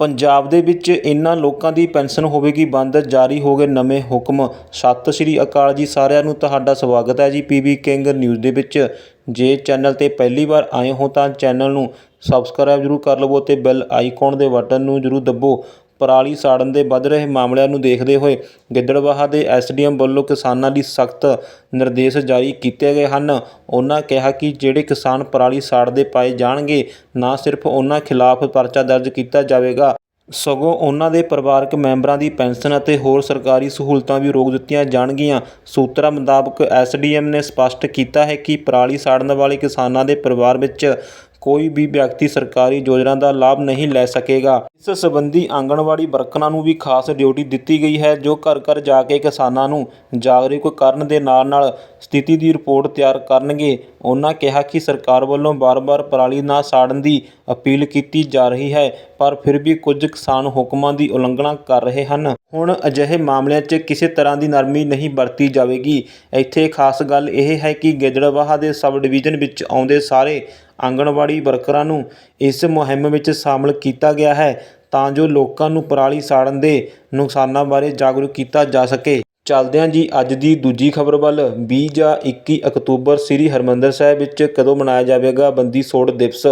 ਪੰਜਾਬ ਦੇ ਵਿੱਚ ਇਹਨਾਂ ਲੋਕਾਂ ਦੀ ਪੈਨਸ਼ਨ ਹੋਵੇਗੀ ਬੰਦ, ਜਾਰੀ ਹੋ ਗਏ ਨਵੇਂ ਹੁਕਮ। ਸਤਿ ਸ਼੍ਰੀ ਅਕਾਲ ਜੀ ਸਾਰਿਆਂ ਨੂੰ, ਤੁਹਾਡਾ ਸਵਾਗਤ ਹੈ ਜੀ ਪੀਬੀ ਕਿੰਗ ਨਿਊਜ਼ ਦੇ ਵਿੱਚ। ਜੇ ਚੈਨਲ ਤੇ ਪਹਿਲੀ ਵਾਰ ਆਏ ਹੋ ਤਾਂ ਚੈਨਲ ਨੂੰ ਸਬਸਕ੍ਰਾਈਬ ਜ਼ਰੂਰ ਕਰ ਲਵੋ ਤੇ ਬੈਲ ਆਈਕਨ ਦੇ ਬਟਨ ਨੂੰ ਜ਼ਰੂਰ ਦੱਬੋ। ਪਰਾਲੀ ਸਾੜਨ ਦੇ ਵੱਧ ਰਹੇ ਮਾਮਲਿਆਂ ਨੂੰ ਦੇਖਦੇ ਹੋਏ ਗਿੱਦੜਬਾਹਾ ਦੇ ਐਸਡੀਐਮ ਵੱਲੋਂ ਕਿਸਾਨਾਂ ਲਈ ਸਖਤ ਨਿਰਦੇਸ਼ ਜਾਰੀ ਕੀਤੇ ਗਏ ਹਨ। ਉਹਨਾਂ ਕਿਹਾ ਕਿ ਜਿਹੜੇ ਕਿਸਾਨ ਪਰਾਲੀ ਸਾੜਦੇ ਪਾਏ ਜਾਣਗੇ, ਨਾ ਸਿਰਫ ਉਹਨਾਂ ਖਿਲਾਫ ਪਰਚਾ ਦਰਜ ਕੀਤਾ ਜਾਵੇਗਾ। ਸਗੋਂ ਉਹਨਾਂ ਦੇ ਪਰਿਵਾਰਕ ਮੈਂਬਰਾਂ ਦੀ ਪੈਨਸ਼ਨ ਅਤੇ ਹੋਰ ਸਰਕਾਰੀ ਸਹੂਲਤਾਂ ਵੀ ਰੋਕ ਦਿੱਤੀਆਂ ਜਾਣਗੀਆਂ। ਸੂਤਰਾਂ ਮੁਤਾਬਕ ਐਸਡੀਐਮ ਨੇ ਸਪਸ਼ਟ ਕੀਤਾ ਹੈ ਕਿ ਪਰਾਲੀ ਸਾੜਨ ਵਾਲੇ ਕਿਸਾਨਾਂ ਦੇ ਪਰਿਵਾਰ ਵਿੱਚ ਕੋਈ ਵੀ ਵਿਅਕਤੀ ਸਰਕਾਰੀ ਯੋਜਨਾ ਦਾ ਲਾਭ ਨਹੀਂ ਲੈ ਸਕੇਗਾ। ਇਸ ਸੰਬੰਧੀ ਆਂਗਣਵਾੜੀ ਵਰਕਰਾਂ ਨੂੰ ਵੀ ਖਾਸ ਡਿਊਟੀ ਦਿੱਤੀ ਗਈ ਹੈ, ਜੋ ਘਰ ਘਰ ਜਾ ਕੇ ਕਿਸਾਨਾਂ ਨੂੰ ਜਾਗਰੂਕ ਕਰਨ ਦੇ ਨਾਲ ਨਾਲ ਸਥਿਤੀ ਦੀ ਰਿਪੋਰਟ ਤਿਆਰ ਕਰਨਗੇ। ਉਹਨਾਂ ਕਿਹਾ ਕਿ ਸਰਕਾਰ ਵੱਲੋਂ ਵਾਰ ਵਾਰ ਪਰਾਲੀ ਨਾ ਸਾੜਨ ਦੀ ਅਪੀਲ ਕੀਤੀ ਜਾ ਰਹੀ ਹੈ, ਪਰ ਫਿਰ ਵੀ ਕੁਝ ਕਿਸਾਨ ਹੁਕਮਾਂ ਦੀ ਉਲੰਘਣਾ ਕਰ ਰਹੇ ਹਨ। ਹੁਣ ਅਜਿਹੇ ਮਾਮਲਿਆਂ 'ਚ ਕਿਸੇ ਤਰ੍ਹਾਂ ਦੀ ਨਰਮੀ ਨਹੀਂ ਵਰਤੀ ਜਾਵੇਗੀ। ਇੱਥੇ ਖਾਸ ਗੱਲ ਇਹ ਹੈ ਕਿ ਗਿੱਦੜਬਾਹਾ ਦੇ ਸਬ ਡਿਵੀਜ਼ਨ ਵਿੱਚ ਆਉਂਦੇ ਸਾਰੇ ਆਂਗਣਵਾੜੀ ਵਰਕਰਾਂ ਨੂੰ ਇਸ ਮੁਹਿੰਮ ਵਿੱਚ ਸ਼ਾਮਲ ਕੀਤਾ ਗਿਆ ਹੈ ਤਾਂ ਜੋ ਲੋਕਾਂ ਨੂੰ ਪਰਾਲੀ ਸਾੜਨ ਦੇ ਨੁਕਸਾਨਾਂ ਬਾਰੇ ਜਾਗਰੂਕ ਕੀਤਾ ਜਾ ਸਕੇ। ਚੱਲਦਿਆਂ ਜੀ ਅੱਜ ਦੀ ਦੂਜੀ ਖਬਰ ਵੱਲ 20 ਜਾਂ 21 ਅਕਤੂਬਰ ਸ੍ਰੀ ਹਰਮੰਦਰ ਸਾਹਿਬ ਵਿੱਚ ਕਦੋਂ ਮਨਾਇਆ ਜਾਵੇਗਾ ਬੰਦੀ ਛੋੜ ਦਿਵਸ?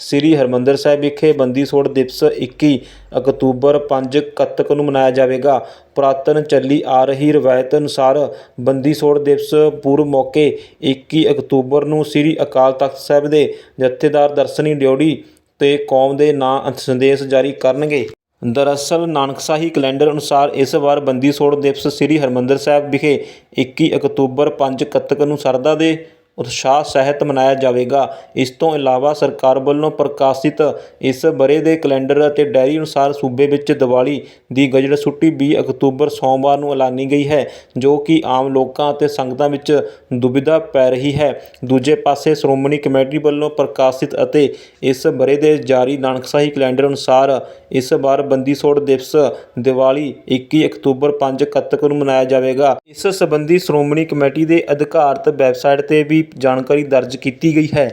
ਸ੍ਰੀ ਹਰਮੰਦਰ ਸਾਹਿਬ ਵਿਖੇ ਬੰਦੀ ਛੋੜ ਦਿਵਸ 21 ਅਕਤੂਬਰ 5 ਕੱਤਕ ਨੂੰ ਮਨਾਇਆ ਜਾਵੇਗਾ। ਪੁਰਾਤਨ ਚੱਲੀ ਆ ਰਹੀ ਰਵਾਇਤ ਅਨੁਸਾਰ ਬੰਦੀ ਛੋੜ ਦਿਵਸ ਪੂਰਵ ਮੌਕੇ 21 ਅਕਤੂਬਰ ਨੂੰ ਸ੍ਰੀ ਅਕਾਲ ਤਖਤ ਸਾਹਿਬ ਦੇ ਜਥੇਦਾਰ ਦਰਸ਼ਨੀ ਡਿਓੜੀ ਤੇ ਕੌਮ ਦੇ ਨਾਂ ਸੰਦੇਸ਼ ਜਾਰੀ ਕਰਨਗੇ। ਦਰਅਸਲ ਨਾਨਕਸ਼ਾਹੀ ਕੈਲੰਡਰ ਅਨੁਸਾਰ ਇਸ ਵਾਰ ਬੰਦੀ ਛੋੜ ਦਿਵਸ ਸ੍ਰੀ ਹਰਿਮੰਦਰ ਸਾਹਿਬ ਵਿਖੇ 21 ਅਕਤੂਬਰ 5 ਕੱਤਕ ਨੂੰ ਸਰਦਾ ਦੇ ਉਤਸ਼ਾਹ ਸਹਿਤ ਮਨਾਇਆ ਜਾਵੇਗਾ। ਇਸ ਤੋਂ ਇਲਾਵਾ ਸਰਕਾਰ ਵੱਲੋਂ ਪ੍ਰਕਾਸ਼ਿਤ ਇਸ ਬਰੇ ਦੇ ਕੈਲੰਡਰ ਅਤੇ ਡਾਇਰੀ ਅਨੁਸਾਰ ਸੂਬੇ ਵਿੱਚ ਦੀਵਾਲੀ ਦੀ ਗਜਟ ਛੁੱਟੀ 20 ਅਕਤੂਬਰ ਸੋਮਵਾਰ ਨੂੰ ਐਲਾਨੀ ਗਈ ਹੈ, ਜੋ ਕਿ ਆਮ ਲੋਕਾਂ ਅਤੇ ਸੰਗਤਾਂ ਵਿੱਚ ਦੁਬਿਧਾ ਪੈ ਰਹੀ ਹੈ। ਦੂਜੇ ਪਾਸੇ ਸ਼੍ਰੋਮਣੀ ਕਮੇਟੀ ਵੱਲੋਂ ਪ੍ਰਕਾਸ਼ਿਤ ਅਤੇ ਇਸ ਬਰੇ ਦੇ ਜਾਰੀ ਨਾਨਕਸ਼ਾਹੀ ਕੈਲੰਡਰ ਅਨੁਸਾਰ ਇਸ ਵਾਰ ਬੰਦੀ ਛੋੜ ਦਿਵਸ ਦੀਵਾਲੀ 21 ਅਕਤੂਬਰ 5 ਕੱਤਕ ਨੂੰ ਮਨਾਇਆ ਜਾਵੇਗਾ। ਇਸ ਸੰਬੰਧੀ ਸ਼੍ਰੋਮਣੀ ਕਮੇਟੀ ਦੇ ਅਧਿਕਾਰਤ ਵੈਬਸਾਈਟ ਤੇ ਵੀ ਜਾਣਕਾਰੀ ਦਰਜ ਕੀਤੀ ਗਈ ਹੈ।